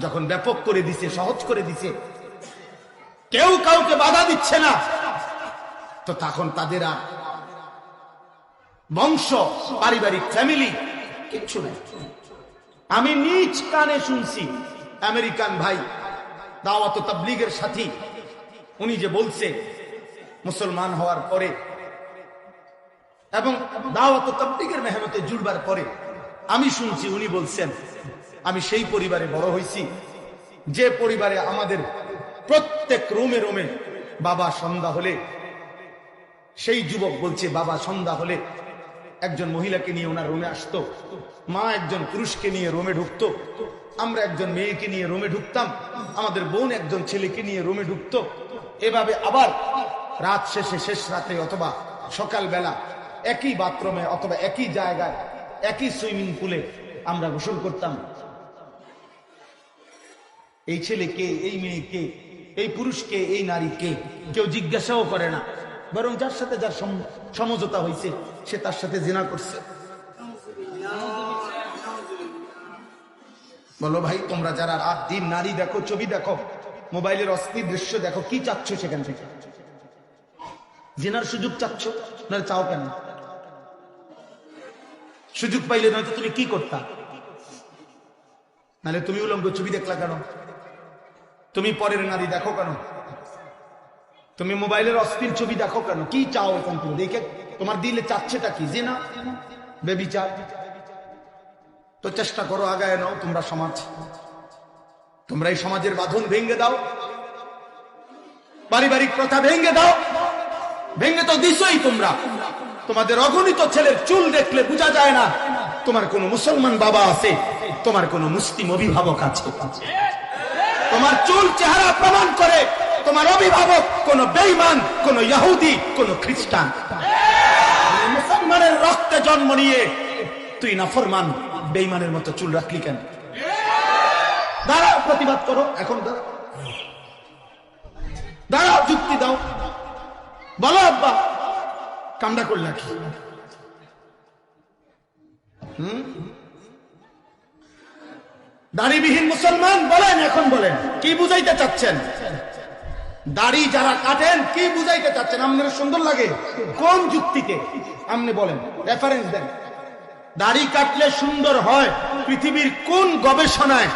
যখন ব্যাপক করে দিছে, সহজ করে দিছে। কেউ কাউকে বাধা দিচ্ছে না। তো তখন তাদের আর বংশ, পারিবারিক ফ্যামিলি কিচ্ছু নেই। আমি নিজ কানে শুনছি, আমেরিকান ভাই, দাওয়াত তাবলিগের সাথী, উনি যে বলছে, মুসলমান হওয়ার পরে এবং দাওয়াত তাবলিগের মেহনতে জুড়বার পরে আমি শুনছি উনি বলছেন, আমি সেই পরিবারে বড় হয়েছি যে পরিবারে আমাদের প্রত্যেক রুমে রুমে বাবা সন্ধ্যা হলে, সেই যুবক বলছে, বাবা, সন্ধ্যা হলে একজন মহিলাকে নিয়ে ওনার রুমে আসতো। মা একজন পুরুষকে নিয়ে রুমে ঢুকতো। আমরা একজন মেয়েকে নিয়ে রুমে ঢুকতাম। আমাদের বোন একজন ছেলেকে নিয়ে রুমে ঢুকতো। এভাবে আবার রাত শেষে, শেষ রাতে অথবা সকালবেলা একই বাথরুমে অথবা একই জায়গায়, একই সুইমিং পুলে আমরা গোসল করতাম। এই ছেলেকে এই মেয়েকে এই পুরুষকে এই নারীকে কেউ জিজ্ঞাসাও করে না। বরং যার সাথে যার সম- সমঝোতা হয়েছে সে তার সাথে জেনা করছে। বলো ভাই, তোমরা যারা রাত দিন নারী দেখো, ছবি দেখো, মোবাইলের অস্থির দৃশ্য দেখো, কি চাচ্ছ সেখান থেকে? জেনার সুযোগ চাচ্ছ না চাও কেন? সুযোগ পাইলে নয়তো তুমি কি করতা? নাহলে তুমি উলঙ্গ ছবি দেখলা কেন? তুমি পরের নারী দেখো কেন? তুমি মোবাইলের অস্থির ছবি দেখো কেন? কি চাও এখন তুমি? দেখে তোমার দিলে চাচ্ছেটা কি? যে না বেবিচার? তো চেষ্টা করো, আগায় নাও তোমরা সমাজ। তোমরা এই সমাজের বাঁধন ভেঙে দাও। পারিবারিক প্রথা ভেঙে দাও। ভেঙে তো দিছই তোমরা। তোমাদের অগণিত ছেলের চুল দেখলে বোঝা যায় না। তোমার কোন মুসলমান বাবা আছে, তোমার কোন মুসলিম অভিভাবক আছে। তোমার চুল চেহারা প্রমাণ করে, তোমার অভিভাবক কোন বেইমান কোন ইহুদি, কোন খ্রিস্টান। মুসলমানের রক্তে জন্ম নিয়ে তুই নাফরমান বেইমানের মতো চুল রাখলি কেন? দাঁড়াও, প্রতিবাদ করো, এখন দাঁড়াও। দাঁড়াও, যুক্তি দাও। বলো, আব্বা। কামটা করলা কি। দাড়িবিহীন মুসলমান বলেন, এখন বলেন, কি বুঝাইতে চাচ্ছেন? দাড়ি যারা কাটেন, কি বুঝাইতে চাচ্ছেন? আপনার সুন্দর লাগে? কোন যুক্তিতে আপনি বলেন রেফারেন্স দেন। দাড়ি কাটলে সুন্দর হয়, পৃথিবীর কোন গবেষণায়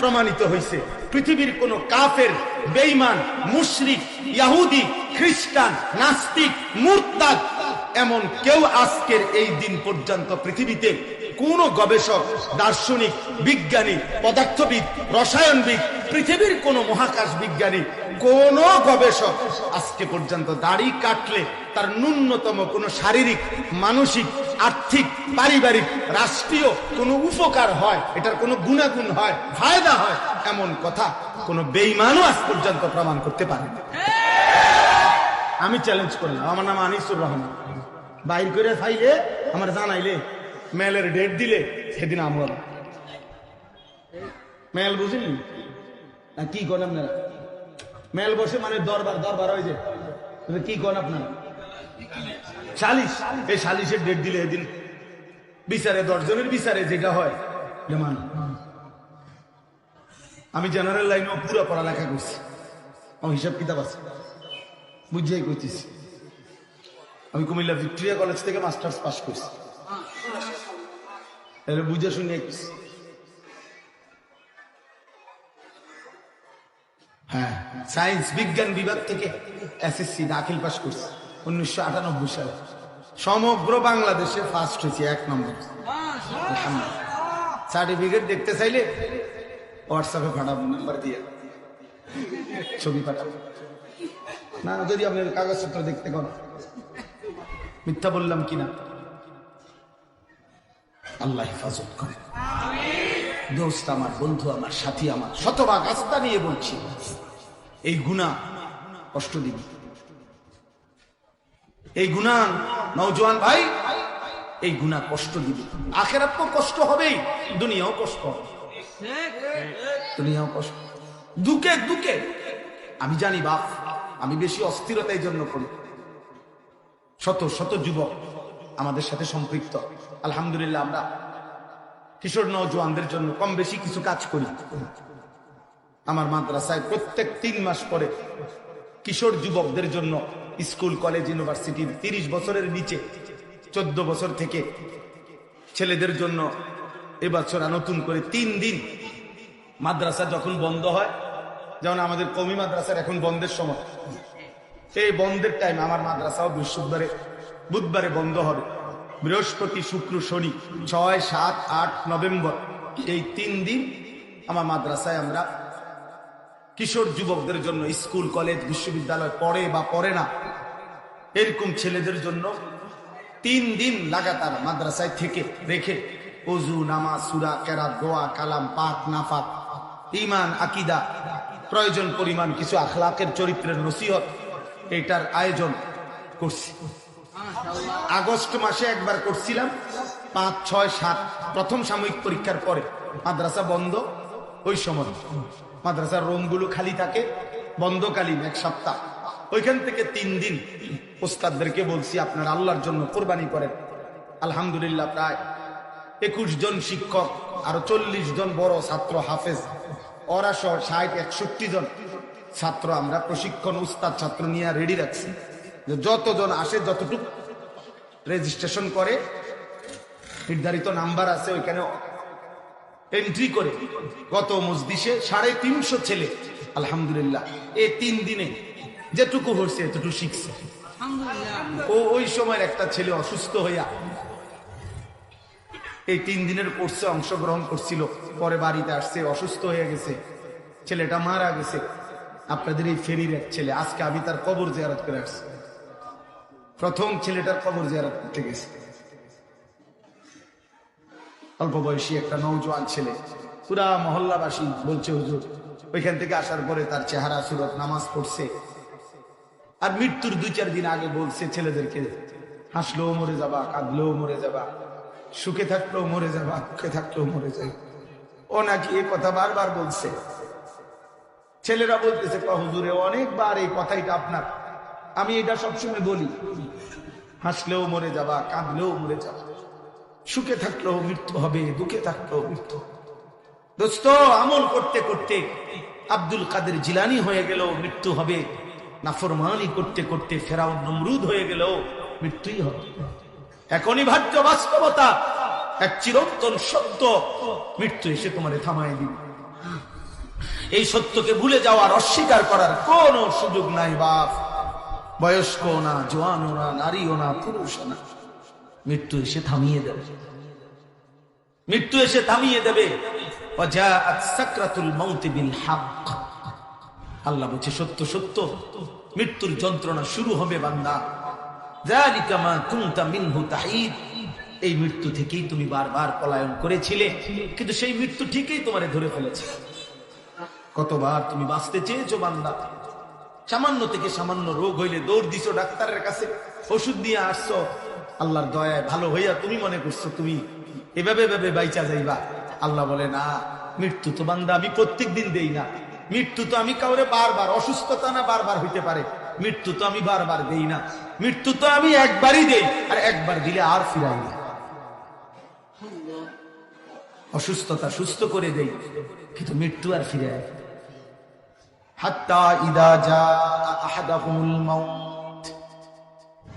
প্রমাণিত হয়েছে পৃথিবীর কোন কাফের বেইমান মুশরিক, ইয়াহুদি, খ্রিস্টান, নাস্তিক, মুরতাদ এমন কেউ আজকের এই দিন পর্যন্ত পৃথিবীতে কোন গবেষক, দার্শনিক, বিজ্ঞানী, পদার্থবিদ, রসায়নবিদ, পৃথিবীর কোন মহাকাশ বিজ্ঞানী, কোন গবেষক আজকে পর্যন্ত দাড়ি কাটলে তার ন্যূনতম কোনো শারীরিক, মানসিক, আর্থিক, পারিবারিক, রাষ্ট্রীয় কোনো উপকার হয়, এটার কোনো গুণাগুণ হয়, ফায়দা হয়, এমন কথা কোনো বেইমানও আজ পর্যন্ত প্রমাণ করতে পারে আমি চ্যালেঞ্জ করলাম। আমার নাম আনিসুর রহমান। বাইর করে ফাইলে আমার জানাইলে মেলের ডেট দিলে সেদিন আমরা মেল বুঝিনি না, কি করেন আপনারা? মেল বসে মানে দরবার দরবার হয়ে যায় কি করেন আপনারা? সালিশ। এই সালিশের ডেট দিলে এদিন বিচারে, দশজনের বিচারে যেটা হয় যেমন আমি জেনারেল লাইনেও পুরো পড়ালেখা করছি। আমার হিসাব কিতাব আছে। বুঝিয়াই করছিস আমি কুমিল্লা ভিক্টোরিয়া কলেজ থেকে মাস্টার্স পাস করছি। বুঝে শুনে। হ্যাঁ সায়েন্স বিজ্ঞান বিভাগ থেকে এসএসসি দাখিল পাস করছি, উনিশশো আটানব্বই সালে। সমগ্র বাংলাদেশে ফার্স্ট হয়েছে, এক নম্বর। সার্টিফিকেট দেখতে চাইলে হোয়াটসঅ্যাপে পাঠাবো নাম্বার দিয়ে। ছবি পাঠাবো। না, যদি আপনার কাগজপত্র দেখতে কোন মিথ্যা বললাম কিনা? আল্লাহ হেফাজত করে দোস্ত আমার, বন্ধু আমার, সাথী আমার, শতভাগ আস্থা নিয়ে বলছি, এই গুণা কষ্ট দিবি এই গুণা নৌজওয়ান ভাই, এই গুণা কষ্ট দিবে আখেরাত তো কষ্ট হবেই, দুনিয়াও কষ্ট হবে। দুনিয়াও কষ্ট দুকে দুকে। আমি জানি বাপ, আমি বেশি অস্থিরতা এই জন্য করি। শত শত যুবক আমাদের সাথে সম্পৃক্ত। আলহামদুলিল্লাহ আমরা কিশোর নজওয়ানদের জন্য কম বেশি কিছু কাজ করি। আমার মাদ্রাসায় প্রত্যেক তিন মাস পরে কিশোর যুবকদের জন্য স্কুল, কলেজ, ইউনিভার্সিটির তিরিশ বছরের নিচে চোদ্দ বছর থেকে ছেলেদের জন্য এবছর নতুন করে তিন দিন মাদ্রাসা যখন বন্ধ হয়, যেমন আমাদের কমি মাদ্রাসার এখন বন্ধের সময়। এই বন্ধের টাইম আমার মাদ্রাসাও বৃহস্পতিবারে, বুধবারে বন্ধ হবে। বৃহস্পতি, শুক্র, শনি, ছয়, সাত, আট, নভেম্বর, এই তিন দিন আমার মাদ্রাসায় আমরা কিশোর যুবকদের জন্য স্কুল, কলেজ, বিশ্ববিদ্যালয় পড়ে বা পড়ে না, এরকম ছেলেদের জন্য তিন দিন লাগাতার মাদ্রাসায় থেকে রেখে অজু নামাজ, সুরা, কেরাত, দোয়া, কালাম পাক নাফাক ইমান আকিদা, প্রয়োজন, পরিমাণ কিছু আখলাকের, চরিত্রের নসিহত এটার আয়োজন করছি। আগস্ট মাসে একবার করছিলাম, পাঁচ, ছয়, সাত, প্রথম সাময়িক পরীক্ষার পরে। মাদ্রাসা বন্ধ ওই সময়। মাদ্রাসার রুমগুলো খালি থাকে, বন্ধকালীন এক সপ্তাহ। ওইখান থেকে তিন দিন ওস্তাদদেরকে বলছি, আপনার আল্লাহর জন্য কোরবানি করেন। আলহামদুলিল্লাহ প্রায় একুশ জন শিক্ষক, আরও চল্লিশ জন বড় ছাত্র হাফেজ। সহ ষাট, একষট্টি জন ছাত্র আমরা প্রশিক্ষণ উস্তাদ ছাত্র নিয়ে রেডি রাখছি। যে যতজন আসে যতটুকু রেজিস্ট্রেশন করে নির্ধারিত নাম্বার আছে ওইখানে এন্ট্রি করে। গত মসজিষে সাড়ে তিনশো ছেলে আলহামদুলিল্লাহ। এই তিন দিনে যেটুকু হয়েছে এতটুকু শিখছে। ও ওই সময়ের একটা ছেলে অসুস্থ হইয়া এই তিন দিনের কোর্সে অংশগ্রহণ করছিল পরে বাড়িতে আসছে অসুস্থ হয়ে গেছে ছেলেটা মারা গেছে। আপনাদের এই ফেরির এক ছেলে, আজকে আমি তার কবর জিয়ারত করে আসছি। প্রথম ছেলেটার কবর জিয়ারত করতে গেছে। অল্প বয়সী একটা নৌজওয়ান ছেলে, পুরা মহল্লাবাসী বলছে, হুজুর, ওইখান থেকে আসার পরে তার চেহারা, সুরত, নামাজ পড়ছে। আর মৃত্যুর দুই চার দিন আগে বলছে ছেলেদেরকে, হাসলেও মরে যাবা, কাঁদলেও মরে যাবা, সুখে থাকলেও মরে যাবা, দুঃখে থাকলেও মরে যাবে। ও নাকি এ কথা বারবার বলছে। ছেলেরা বলতেছে হুজুরে, অনেকবার এই কথাইটা আপনার। আমি এটা সবসময় বলি। হাসলেও মরে যাবা, কাঁদলেও মরে যাবা। সুখে থাকলেও মৃত্যু হবে, দুঃখে থাকলেও মৃত্যু দোস্ত, আমল করতে করতে আব্দুল কাদের জিলানি হয়ে গেল মৃত্যু হবে। নাফরমানি করতে করতে ফেরাও নমরুদ হয়ে গেল মৃত্যুই হবে। এখনই ভাজ্য বাস্তবতা, এক চিরন্তন সত্য। মৃত্যু এসে তোমারে থামায় দিবে। এই সত্যকে ভুলে যাওয়ার, অস্বীকার করার কোনো সুযোগ নাই বাপ। বয়স্ক না, জোয়ানো না নারীও না, পুরুষ না। মৃত্যু এসে থামিয়ে দেবে। মৃত্যু এসে থামিয়ে দেবে। আল্লাহ বলছে, সত্য সত্য। মৃত্যুর যন্ত্রণা শুরু হবে বান্দা। এই মৃত্যু থেকেই তুমি বারবার পলায়ন করেছিলে, কিন্তু সেই মৃত্যু ঠিকই তোমারে ধরে ফেলেছে। কতবার তুমি বাঁচতে চেয়েছো বান্দা? সামান্য থেকে সামান্য রোগ হইলে দৌড় দিছো ডাক্তারের কাছে ওষুধ দিয়ে আসছো। আল্লাহর দয়ায় ভালো হইয়া তুমি মনে করছ তুমি এভাবে এভাবে বাইচা যাইবা। আল্লাহ বলে না মৃত্যু তো বান্দা আমি প্রত্যেক দিন দেই না। মৃত্যু তো আমি কাউরে বারবার অসুস্থতা না বারবার হইতে পারে। মৃত্যু তো আমি বারবার দেই না। মৃত্যু তো আমি একবারই দেই আর একবার দিলে আর ফিরাই না। অসুস্থতা সুস্থ করে দেই কিন্তু মৃত্যু আর ফিরে আয় حتى إذا جاء أحدهم الموت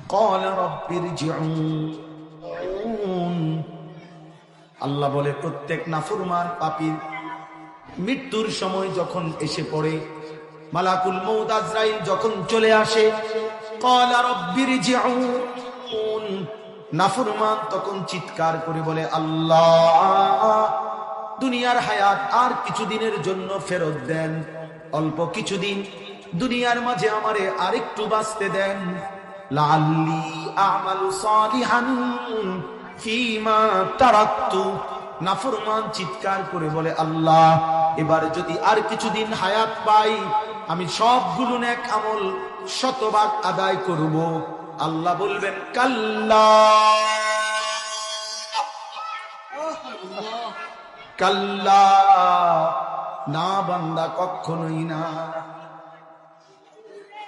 قال رب ارجعون আল্লাহ বলে প্রত্যেক নাফরমান পাপীর মৃত্যুর সময় যখন এসে পড়ে মালাকুল মৌদ আজরাইল যখন চলে আসে قال رب ارجعون নাফরমান তখন চিৎকার করে বলে আল্লাহ দুনিয়ার হায়াত আর কিছুদিনের জন্য ফেরত দেন অল্প কিছুদিন দুনিয়ার মাঝে আমারে আরেকটু বাঁচতে দেন। লাল্লি আমালু সালিহান ফিমা নাফরমান চিৎকার করে বলে, আল্লাহ, এবার যদি আর কিছুদিন হায়াত পাই, আমি সবগুলো নেক আমল শতভাগ আদায় করব। আল্লাহ বলবেন, কাল্লা। কাল্লা। না বান্দা কখনোই না।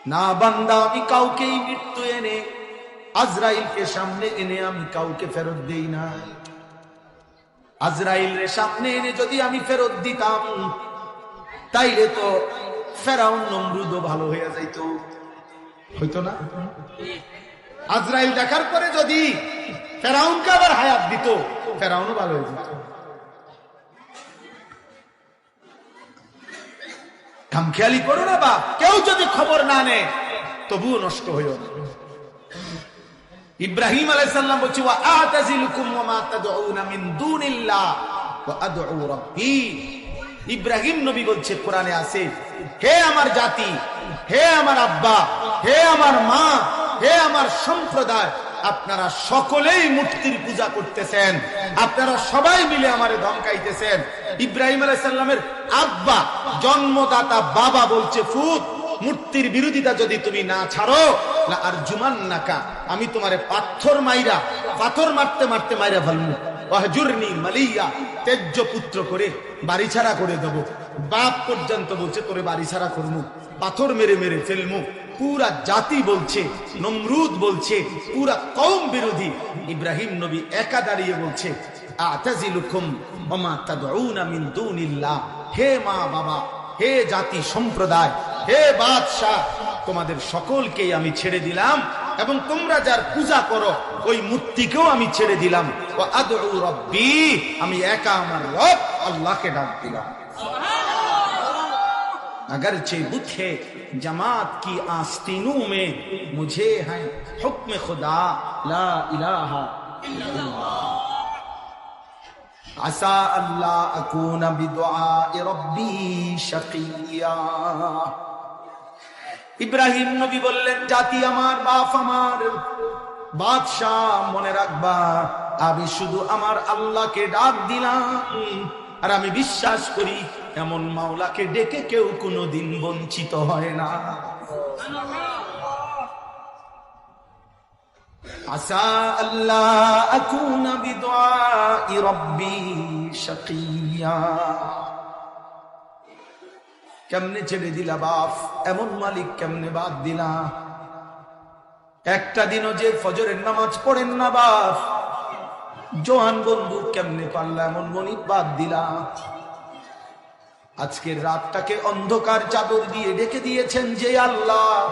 না বান্দা, আমি কাউকেই মৃত্যু এনে, আজরাইলকে সামনে এনে আমি কাউকে ফেরত দেই না। আজরাইলের সামনে এনে যদি আমি ফেরত দিতাম, তাইলে তো ফেরাউন নমরুদ ভালো হয়ে যাইত। হইতো না? আজরাইল দেখার পরে যদি ফেরাউনকে আবার হায়াত দিত, ফেরাউনও ভালো হয়ে যেত। খামখেয়ালি করো না বা কেউ যদি খবর না নেয়, তবুও নষ্ট হইও না। ইব্রাহিম আলাইসাল্লাম বলছে, ওয়া আতাজিলুকুম ওয়া মা তাদউনা মিন দুনিল্লাহ ওয়া আদউ রাব্বি। ইব্রাহিম নবী বলছে, কোরআনে আছে, হে আমার জাতি, হে আমার আব্বা, হে আমার মা, হে আমার সম্প্রদায় আপনারা সকলেই মূর্তির পূজা করতেছেন। আপনারা সবাই মিলে আমারে ধমকাইতেছেন। ইব্রাহিম আলাইসাল্লামের আব্বা, জন্মদাতা বাবা বলছে ফুত মূর্তির বিরোধিতা যদি তুমি না ছাড়ো আর জুমান নাকা আমি তোমারে পাথর মাইরা, পাথর মারতে মারতে মাইরা ফেলব। অহজুরনি মালিয়া, তেজ্য পুত্র করে বাড়ি ছাড়া করে দেব। বাপ পর্যন্ত বলছে, তোরে বাড়ি ছাড়া করব। পাথর মেরে মেরে ফেলমু পুরা জাতি বলছে, নমরুদ বলছে, পুরা কম বিরোধী। ইব্রাহিম নবী একা দাঁড়িয়ে বলছে হে মা বাবা, হে জাতি সম্প্রদায়, হে বাদশাহ, তোমাদের সকলকেই আমি ছেড়ে দিলাম এবং তোমরা যার পূজা করো, ওই মূর্তিকেও আমি ছেড়ে দিলাম। আমি একা আমার রব আল্লাহকে ডাক দিলাম। اگرچہ بت ہے جماعت کی آستینوں میں مجھے ہیں حکم خدا لا الہ الا اللہ عسى اللہ اکون بدعاء ربی شقیہ ইব্রাহিম নবী বললেন জাতি আমার বাপ আমার বাদশাহ মনে রাখবা আমি শুধু আমার আল্লাহকে ডাক দিলাম আর আমি বিশ্বাস করি এমন মাওলাকে ডেকে কেউ কোনোদিন বঞ্চিত হয় না। আসা আল্লাহ আকুনা কেমনে ছেড়ে দিলা বাপ? এমন মালিক কেমনে বাদ দিলা? একটা দিনও যে ফজরের নামাজ পড়েন না বাপ। জোয়ান বন্ধু কেমনে পারলা? এমন মনিব বাদ দিলা। আজকের রাতটাকে অন্ধকার চাদর দিয়ে ডেকে দিয়েছেন যে আল্লাহ।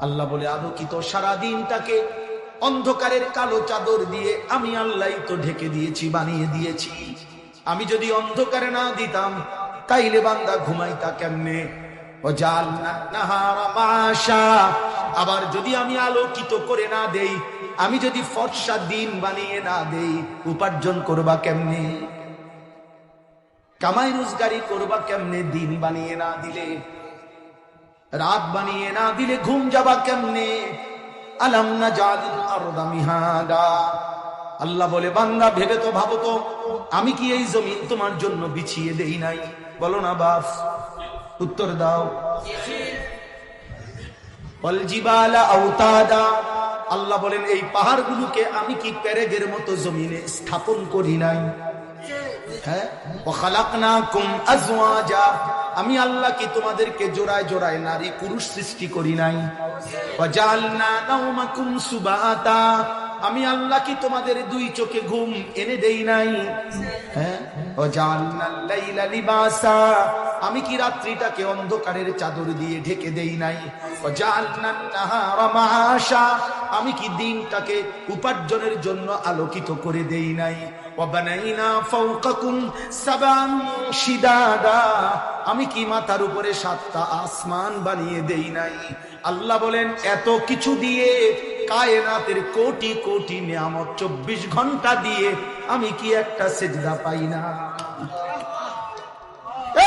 আল্লাহ বলে, আলোকিত সারা দিনটাকে অন্ধকারের কালো চাদর দিয়ে আমি আল্লাহ তো ঢেকে দিয়েছি, বানিয়ে দিয়েছি। আমি যদি অন্ধকারে না দিতাম, তাইলে বান্দা ঘুমাইতা কেমনে? আবার যদি আমি আলোকিত করে না দেই, আমি যদি ফর্সা দিন বানিয়ে না দেই, উপার্জন করবা কেমনে? কামাই রোজগারি করবা কেমনে দিন বানিয়ে না দিলে? রাত বানিয়ে না দিলে ঘুম যাবা কেমনে? আলাম না আল্লাহ বলে, বান্দা, ভেবে তো ভাবো তো, আমি কি এই জমিন তোমার জন্য বিছিয়ে দেই নাই? বলো না বাপ উত্তর দাও। আল্লাহ বলেন, এই পাহাড়গুলোকে আমি কি পেরেগের মতো জমিনে স্থাপন করি নাই? হ্যাঁ? আমি আল্লাহ কি তোমাদেরকে জোড়ায় জোড়ায় নারী পুরুষ সৃষ্টি করি নাই। আমি আল্লাহ কি তোমাদের দুই চোখে ঘুম এনে দেই নাই। হ্যাঁ? আমি কি রাত্রিটাকে অন্ধকারের চাদর দিয়ে ঢেকে দেই নাই? আমি কি দিনটাকে উপার্জনের জন্য আলোকিত করে দেই নাই? আমি কি মাথার উপরে সাতটা আসমান বানিয়ে দেই নাই? আল্লাহ বলেন, এত কিছু দিয়ে কায়নাতের কোটি কোটি নিয়ামত চব্বিশ ঘণ্টা দিয়ে আমি কি একটা সেজদা পাই না?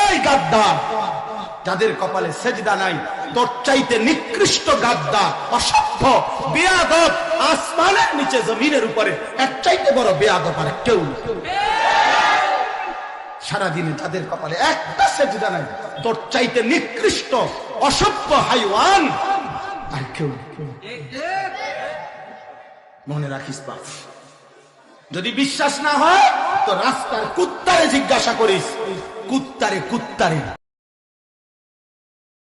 এই গাদ্দার, যাদের কপালে সেজদা নাই, তোর চাইতে নিকৃষ্ট গাদ্দার, অসভ্য, বেয়াদব, আসমানের নিচে জমিনের উপরে এক চাইতে বড় বেয়াদব আর কেউ সারাদিনে যাদের কপালে একটা সেজদা নাই, তোর চাইতে নিকৃষ্ট, অসভ্য হাইওয়ান আর কেউ মনে রাখিস বাপ। যদি বিশ্বাস না হয় তো রাস্তার কুত্তারে জিজ্ঞাসা করিস। কুত্তারে কুত্তারে